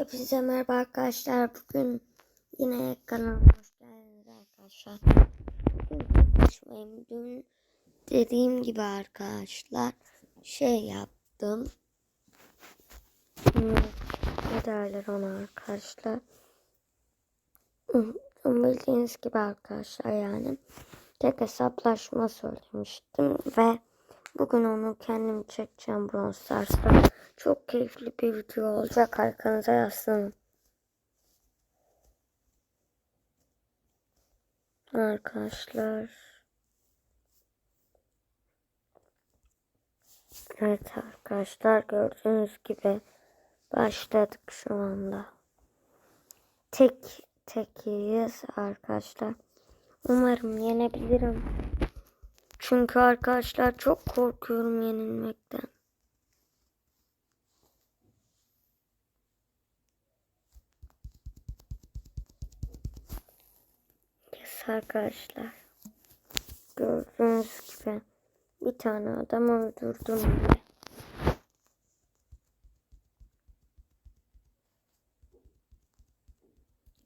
Hepinize merhaba arkadaşlar. Bugün yine kanalıma hoş geldiniz arkadaşlar. Bugün konuşmayayım. Dün dediğim gibi arkadaşlar şey yaptım. Ne derler ona arkadaşlar. Bildiğiniz gibi arkadaşlar yani tek hesaplaşma söylemiştim ve bugün onu kendim çekeceğim Brawl Stars'ta. Çok keyifli bir video olacak arkanıza yaslanın. Arkadaşlar. Evet arkadaşlar gördüğünüz gibi başladık şu anda. Tek tekiyiz arkadaşlar. Umarım yenebilirim. Çünkü arkadaşlar çok korkuyorum yenilmekten. Yes arkadaşlar. Gördüğünüz gibi bir tane adam öldürdüm bile.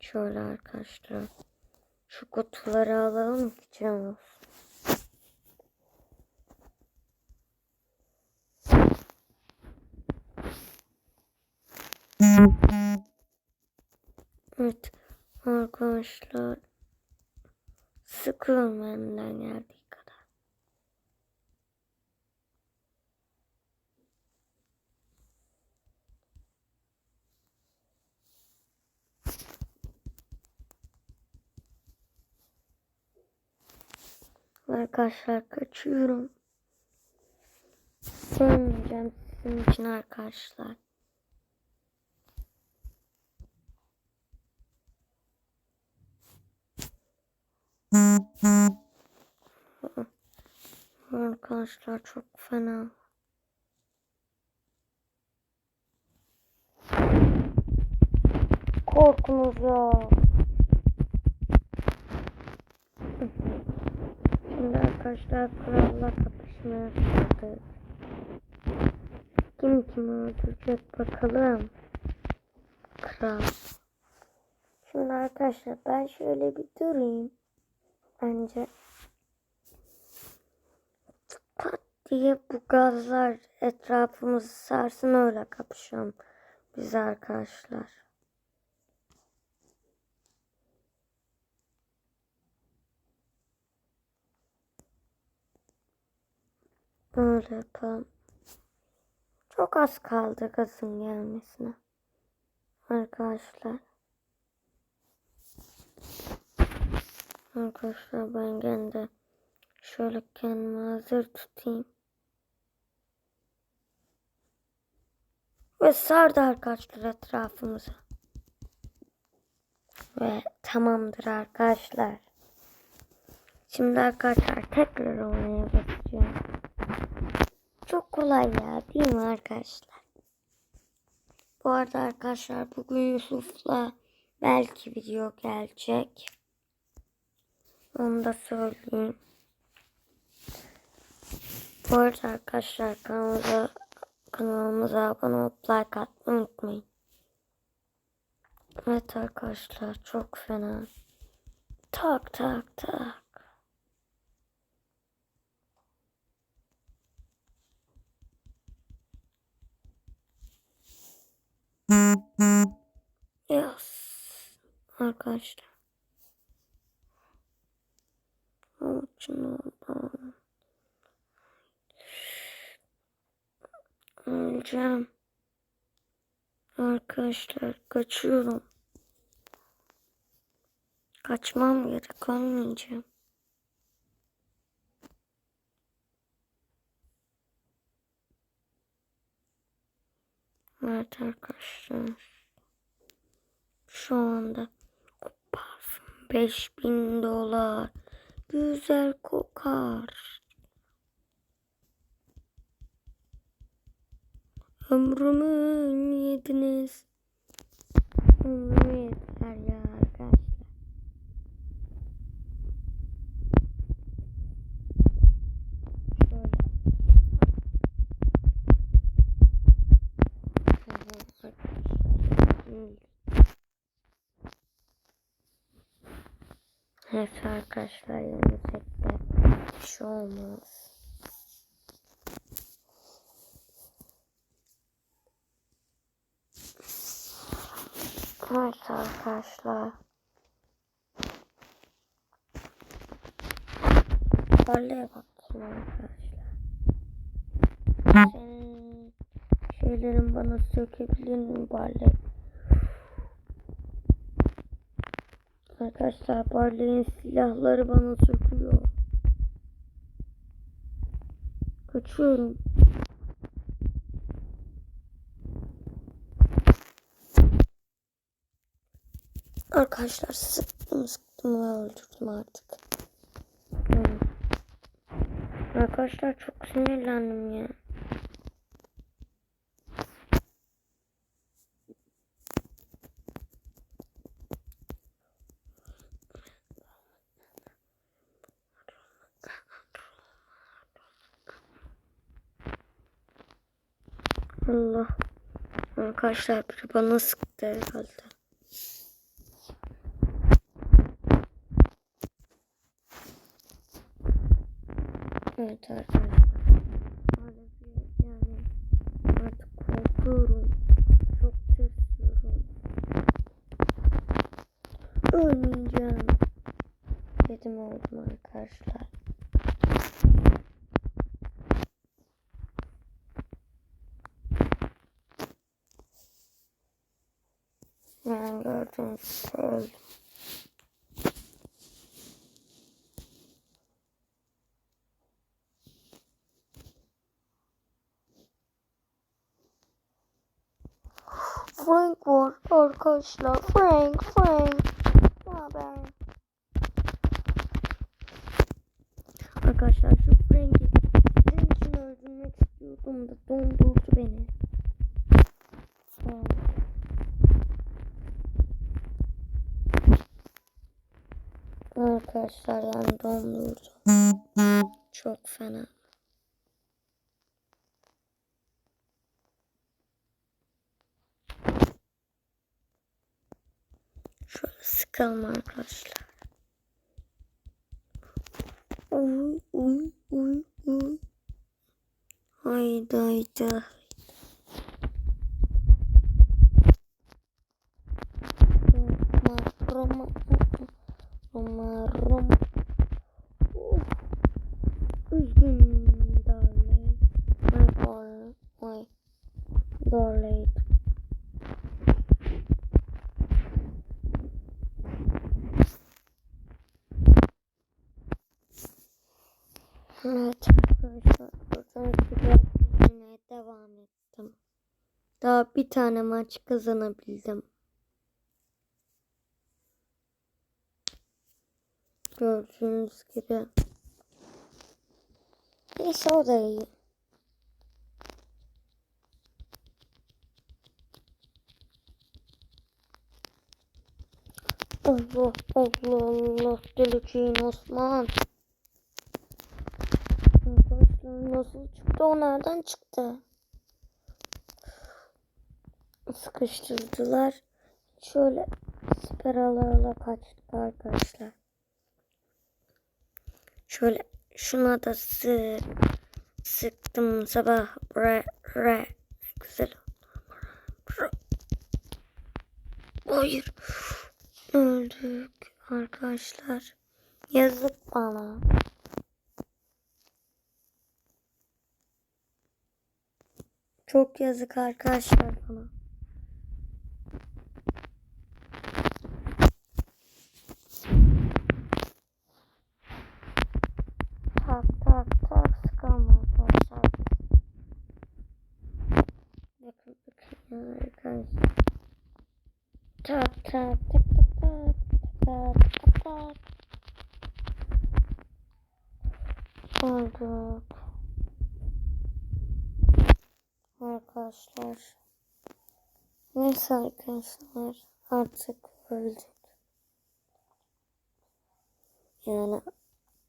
Şöyle arkadaşlar. Şu kutuları alalım ki can olsun. Evet arkadaşlar. Sıkıyorum elimden geldiği kadar. Arkadaşlar kaçıyorum. Ölmeyeceğim sizin için arkadaşlar. Arkadaşlar çok fena. Korkunuz ya. Şimdi arkadaşlar kralla kapışmaya başladık. Kim kimi öldürecek bakalım. Kral. Şimdi arkadaşlar ben şöyle bir durayım. Bence pat diye bu gazlar etrafımızı sarsın öyle kapışalım biz arkadaşlar. Öyle yapalım. Çok az kaldı gazın gelmesine. Arkadaşlar. Arkadaşlar ben gene de şöyle kendimi hazır tutayım. Ve sardı arkadaşlar etrafımıza. Ve tamamdır arkadaşlar. Şimdi arkadaşlar tekrar oynaya basacağım. Çok kolay ya değil mi arkadaşlar? Bu arada arkadaşlar bugün Yusuf'la belki video gelecek. Onu da söyleyeyim. Bu arada arkadaşlar kanalımıza, kanalımıza abone olup like atmayı unutmayın. Evet arkadaşlar çok fena. Tak tak tak. Yes. Arkadaşlar. Avucunu bağlı. Öleceğim. Arkadaşlar kaçıyorum. Kaçmam gerek ölmeyeceğim. Evet arkadaşlar. Şu anda parfüm 5000 dolar. Güzel kokar. Ömrümü yediniz. Ömrümü yediler ya arkadaşlar. Şöyle. Tamam arkadaşlar. öldü. Evet arkadaşlar yenilsek de bir şey olmaz. Evet arkadaşlar. Parlaya bakayım arkadaşlar. Senin şeylerin bana sökebilir mi Barley? Arkadaşlar Barley'in silahları bana söküyor. Kaçıyorum. Arkadaşlar sıktım sıktım ve öldürdüm artık. Arkadaşlar çok sinirlendim ya. Allah. Arkadaşlar biri bana sıktı herhalde. Evet arkadaşlar. Yani gördüğünüz gibi. Frank var arkadaşlar. Frank, Frank. Arkadaşlar yani dondurdu. Çok fena. Şöyle sıkalım arkadaşlar. Uy uy uy uy. Haydi haydi. Evet arkadaşlar gibi oynamaya devam ettim. Daha bir tane maç kazanabildim. Gördüğünüz gibi. Neyse o da iyi. Allah Allah Allah deliciğin Osman. Nasıl çıktı o nereden çıktı? Sıkıştırdılar. Şöyle speralarla kaçtık arkadaşlar. Şöyle şuna da sık sıktım sabah re re güzel. Hayır öldük arkadaşlar. Yazık bana. Çok yazık arkadaşlar bana. Tak tak tak sıkalım arkadaşlar. Bakın bakın arkadaşlar. Tak tak tak tak tak tak tak tak. Olduk. Arkadaşlar. Neyse arkadaşlar. Artık öldük. Yani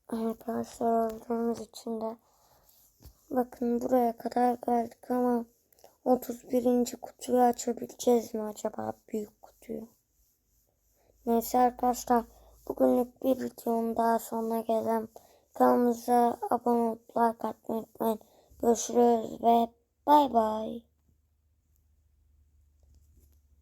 arkadaşlar öldüğümüz için de bakın buraya kadar geldik ama 31. kutuyu açabileceğiz mi acaba büyük kutuyu? Neyse arkadaşlar bugünlük bir videonun daha sonuna gelelim. Kanalımıza abone olup like atmayı unutmayın. Görüşürüz ve bay bay.